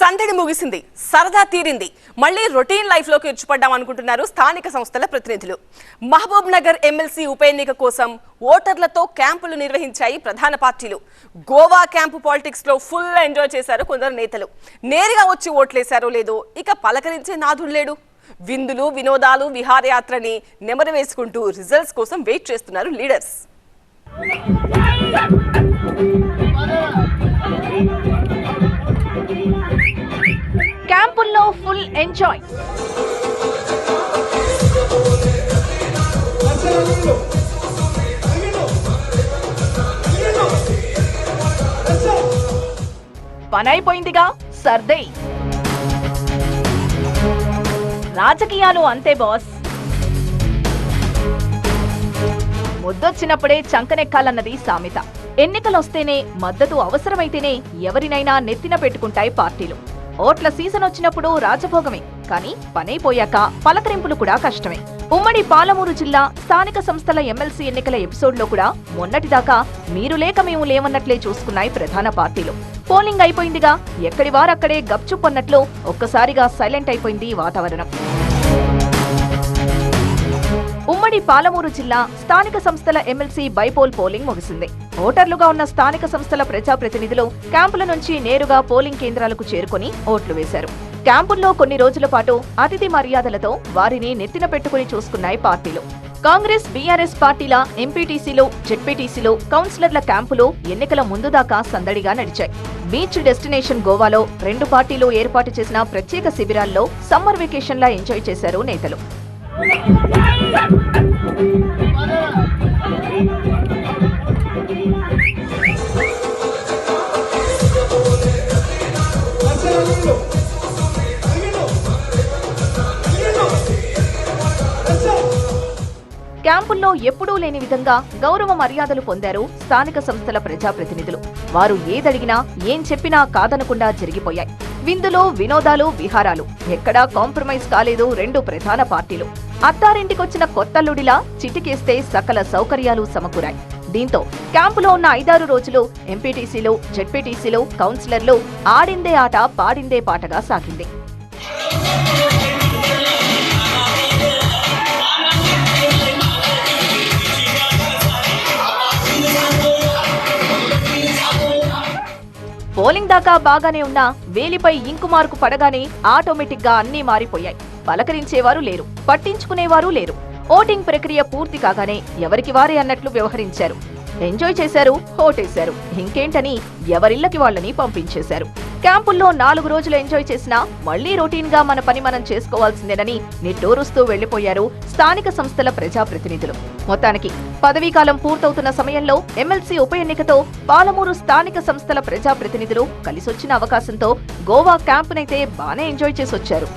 సందడి ముగిసింది సరదా తీరింది. మళ్ళీ రొటీన్ లైఫ్లోకి ఇచ్చిపడ్డాం అనుకుంటున్నారు స్థానిక సంస్థల ప్రతినిధులు. మహబూబ్ నగర్ ఎమ్మెల్సీ ఉప ఎన్నిక కోసం ఓటర్లతో క్యాంపులు నిర్వహించాయి ప్రధాన పార్టీలు. గోవా క్యాంపు పాలిటిక్స్లో ఫుల్ ఎంజాయ్ చేశారు కొందరు నేతలు. నేరుగా వచ్చి ఓట్లేశారో లేదో ఇక పలకరించే నాథుడు లేడు. విందులు వినోదాలు విహారయాత్రని నెమరు వేసుకుంటూ రిజల్ట్స్ కోసం వెయిట్ చేస్తున్నారు లీడర్స్. క్యాంపుల్లో ఫుల్ ఎంజాయ్ పనైపోయిందిగా సర్దే రాజకీయాలు అంతే బాస్. ముద్దొచ్చినప్పుడే చంకనెక్కాలన్నది సామెత. ఎన్నికలొస్తేనే మద్దతు అవసరమైతేనే ఎవరినైనా నెత్తిన పెట్టుకుంటాయి పార్టీలు. ఓట్ల సీజన్ వచ్చినప్పుడు రాజభోగమే. కానీ పనైపోయాక పలకరింపులు కూడా కష్టమే. ఉమ్మడి పాలమూరు జిల్లా స్థానిక సంస్థల ఎమ్మెల్సీ ఎన్నికల ఎపిసోడ్లో కూడా మొన్నటిదాకా మీరు లేక మేము లేవన్నట్లే చూసుకున్నాయి ప్రధాన పార్టీలు. పోలింగ్ అయిపోయిందిగా ఎక్కడి వారక్కడే గప్చుప్పన్నట్లు ఒక్కసారిగా సైలెంట్ అయిపోయింది వాతావరణం. ఉమ్మడి పాలమూరు జిల్లా స్థానిక సంస్థల ఎమ్మెల్సీ బైపోల్ పోలింగ్ ముగిసింది. ఓటర్లుగా ఉన్న స్థానిక సంస్థల ప్రజాప్రతినిధులు క్యాంపుల నుంచి నేరుగా పోలింగ్ కేంద్రాలకు చేరుకుని ఓట్లు వేశారు. క్యాంపుల్లో కొన్ని రోజుల పాటు అతిథి మర్యాదలతో వారిని నెత్తిన పెట్టుకుని చూసుకున్నాయి పార్టీలు. కాంగ్రెస్ బీఆర్ఎస్ పార్టీల ఎంపీటీసీలు జెడ్పీటీసీలు కౌన్సిలర్ల క్యాంపులు ఎన్నికల ముందు దాకా సందడిగా నడిచాయి. బీచ్ డెస్టినేషన్ గోవాలో రెండు పార్టీలు ఏర్పాటు చేసిన ప్రత్యేక శిబిరాల్లో సమ్మర్ వెకేషన్లా ఎంజాయ్ చేశారు నేతలు. క్యాంపుల్లో ఎప్పుడూ లేని విధంగా గౌరవ మర్యాదలు పొందారు స్థానిక సంస్థల ప్రజాప్రతినిధులు. వారు ఏదడిగినా ఏం చెప్పినా కాదనకుండా జరిగిపోయాయి. విందులో వినోదాలు విహారాలు. ఎక్కడా కాంప్రమైజ్ కాలేదు రెండు ప్రధాన పార్టీలు. అత్తారింటికొచ్చిన కొత్తల్లుడిలా చిటికేస్తే సకల సౌకర్యాలు సమకూరాయి. దీంతో క్యాంపులో ఉన్న ఐదారు రోజులు ఎంపీటీసీలు జెడ్పీటీసీలు కౌన్సిలర్లు ఆడిందే ఆట పాడిందే పాటగా సాగింది. పోలింగ్ దాకా బాగానే ఉన్నా వేలిపై ఇంకు మార్కు పడగానే ఆటోమేటిక్గా అన్నీ మారిపోయాయి. పలకరించేవారు లేరు. పట్టించుకునేవారు లేరు. ఓటింగ్ ప్రక్రియ పూర్తి కాగానే ఎవరికి వారే అన్నట్లు వ్యవహరించారు. ఎంజాయ్ చేశారు ఓటేశారు. ఇంకేంటని ఎవరిళ్ళకి వాళ్ళని పంపించేశారు. క్యాంపుల్లో నాలుగు రోజులు ఎంజాయ్ చేసినా మళ్ళీ రొటీన్గా మన పని మనం చేసుకోవాల్సిందేనని నిట్టూరుస్తూ వెళ్ళిపోయారు స్థానిక సంస్థల ప్రజాప్రతినిధులు. మొత్తానికి పదవీకాలం పూర్తవుతున్న సమయంలో ఎమ్మెల్సీ ఉప ఎన్నికతో పాలమూరు స్థానిక సంస్థల ప్రజాప్రతినిధులు కలిసొచ్చిన అవకాశంతో గోవా క్యాంపునైతే బానే ఎంజాయ్ చేసొచ్చారు.